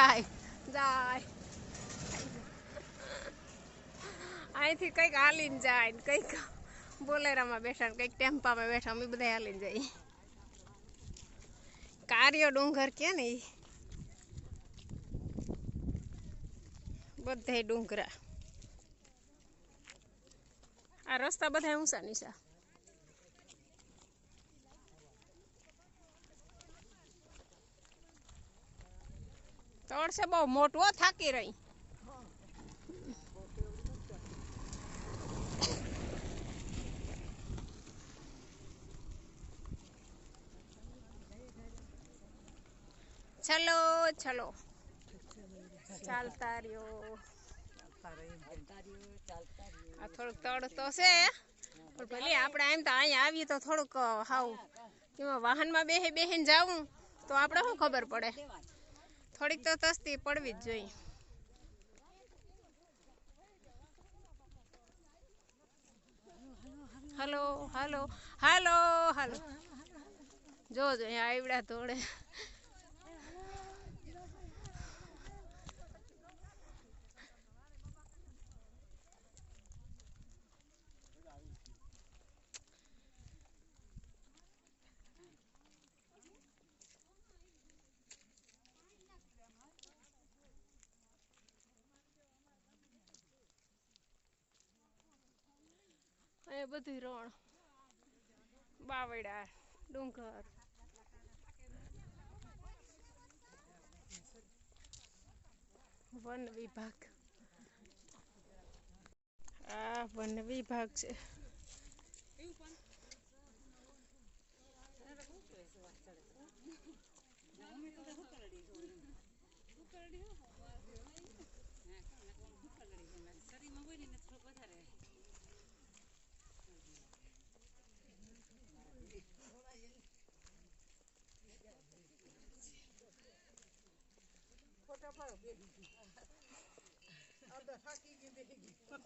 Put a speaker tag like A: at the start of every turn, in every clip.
A: જાય. જાય. અહીંથી કંઈક હાલીને જાય ને કંઈક બોલેરામાં બેઠા કંઈક ટેમ્પામાં બેઠા અમે બધા હાલીને જઈએ. કાર્યો ડુંગર કે ને એ બધાય ડુંગરા. આ રસ્તા બધા ઊંચા નીચા તળશે બહુ મોટો થાકી રહી. ચલો ચલો. ચાલતા રહ્યો. આ તડ તો છે, પણ ભલે આપણે એમ તો અહીંયા આવીએ તો થોડુંક, હાવ, એમાં વાહનમાં બેહે બેહીને જાવું તો આપણે શું ખબર પડે? થોડીક તો તસ્તી પડવી જ જોઈએ. હલો હલો હાલો હાલો. જોજો અહીંયા આવડ્યા ધોળે. એ બધું રણ. બાવડા ડુંગર. વન વિભાગ. આ વન વિભાગ છે.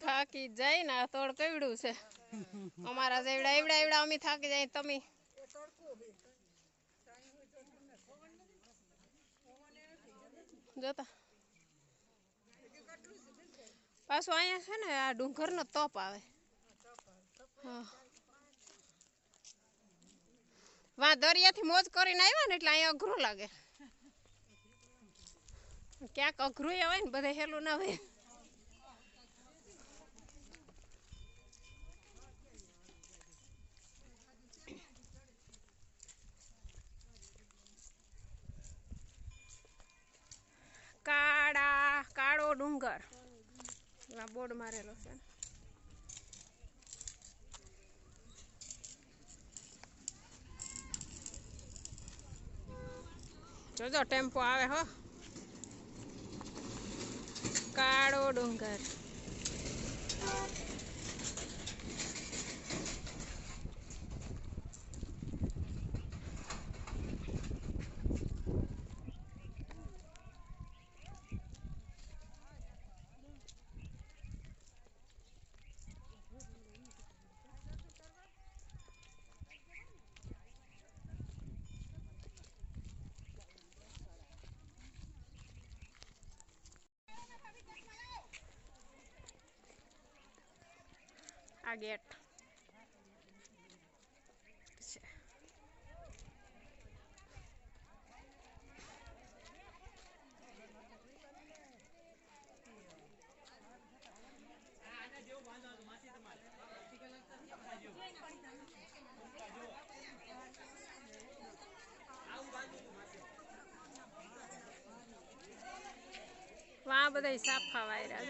A: થાકી જાય ને તોડ કેવડું છે. અમારા જેવડા એવડા એવડા અમે થાકી જાય તમે. જોતા. પાછું અહીંયા છે ને આ ડુંગરનો તપ આવે. હા. વા દરિયાથી મોજ કરીને આવ્યા ને એટલે અહીંયા અઘરું લાગે. ક્યાંક અઘરું આવે ને, બધે હેલું ના હોય. કાળા, કાળો ડુંગર. આ બોર્ડ મારેલો છે. જોજો, ટેમ્પો આવે હો. કાળો આ ગેટ. છે વાં બધા સાફા વાયરા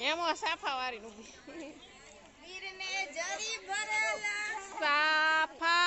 A: એમાં સાફા વાળી નું સાફા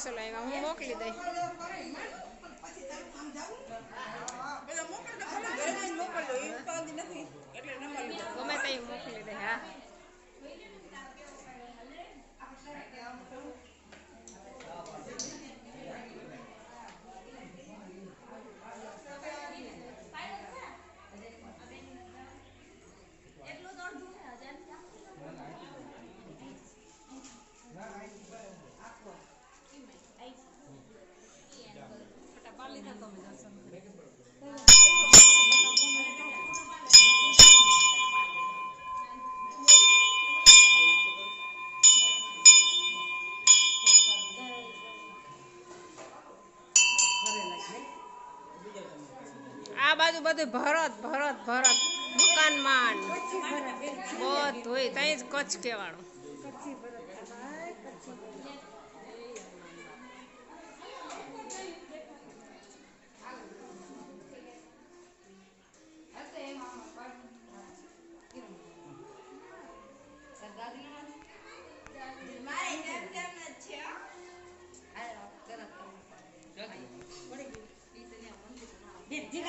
A: sola, mi mamá un poco આ બાજુ બધું ભરત ભરત ભરત મકાન માન બધું ત્યાં જ કચ્છ કહેવાનું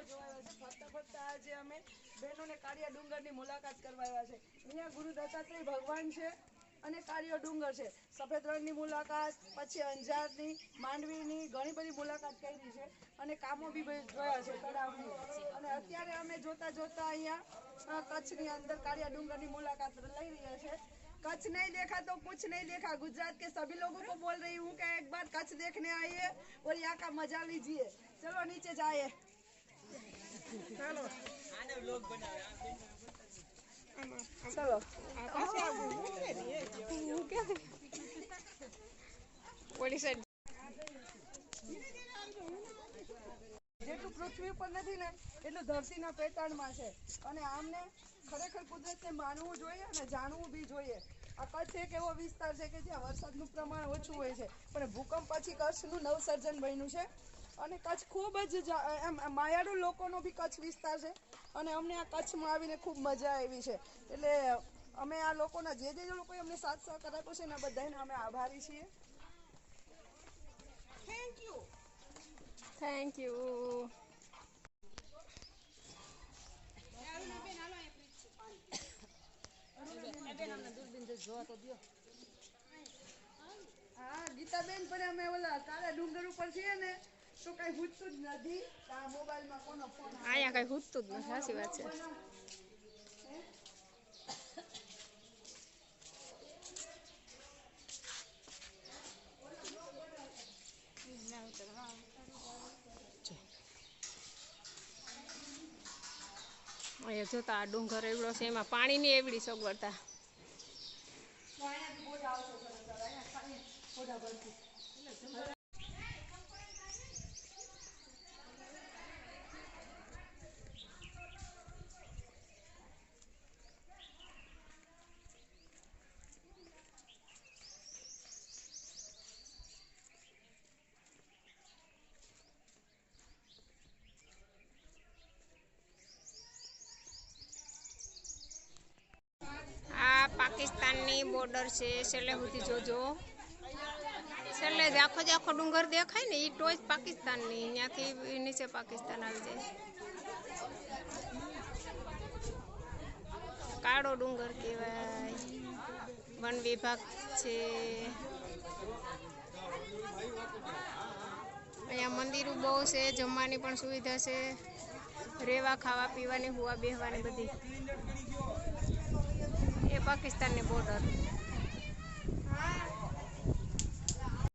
B: થયા છે એ કામો જોવાયા છે ફરતા ફરતા આજે અમે બહેનોને કાળિયા ડુંગરની મુલાકાત કરવા આવ્યા છે અહીંયા ગુરુ દત્તાત્રેય ભગવાન છે અને કાળિયો ડુંગર છે સફેદ રણની મુલાકાત પછી અંજારની માંડવીની ઘણી બધી મુલાકાત કરી છે અને કામો બી બધી જોયા છે તળાવની અને અત્યારે અમે જોતા જોતા અહીંયા અ, કચ્છની અંદર કાળિયા ડુંગરની મુલાકાત લઈ રહ્યા છે कच्छ नहीं देखा तो कुछ नहीं देखा गुजरात के सभी लोगों को बोल रही हूँ कि एक बार कच्छ देखने आइए और यहाँ का मजा लीजिए चलो नीचे जाइए चलो
A: ઓલી સાઈડ
B: જેટલું પૃથ્વી ઉપર નથી ને, એટલું ધરતીના પેટાળમાં છે. અને આમને ખરેખર કુદરતને માનવું જોઈએ અને જાણવું બી જોઈએ. આ કચ્છ એક એવો વિસ્તાર છે કે જ્યાં વરસાદનું પ્રમાણ ઓછું હોય છે. પણ ભૂકંપ પછી કચ્છનું નવસર્જન બન્યું છે. અને કચ્છ ખૂબ જ માયાળુ લોકોનો બી કચ્છ વિસ્તાર છે. અને અમને આ કચ્છમાં આવીને ખૂબ મજા આવી છે. એટલે અમે આ લોકોના જે જે લોકોએ અમને સાથ સહકાર આપ્યો છે એના બધાને અમે આભારી છીએ. થેન્ક યુ
A: થેન્ક યુ
B: હા ગીતાબેન પણ અમે ઓલા કાળા ડુંગર ઉપર છીએ ને તો કઈ પૂછતું જ નથી આ મોબાઈલમાં કોનો ફોન
A: અહીંયા કઈ હૂતું જ નથી સાચી વાત છે. અહીંયા જોતા આ ડુંગર એવડો છે એમાં પાણીની એવડી સગવડતા આ પાકિસ્તાનની બોર્ડર છે, છેલ્લે સુધી જોજો. છેલ્લે આખો જ આખો ડુંગર દેખાય ને એ ટોચ પાકિસ્તાનની ત્યાંથી નીચે પાકિસ્તાન આવી જાય. કાળો ડુંગર કહેવાય. વન વિભાગ છે. અહીંયા મંદિરો બહુ છે, જમવાની પણ સુવિધા છે. રહેવા ખાવા, પીવાની, હુવા, બેહવાની બધી. પાકિસ્તાનની બોર્ડર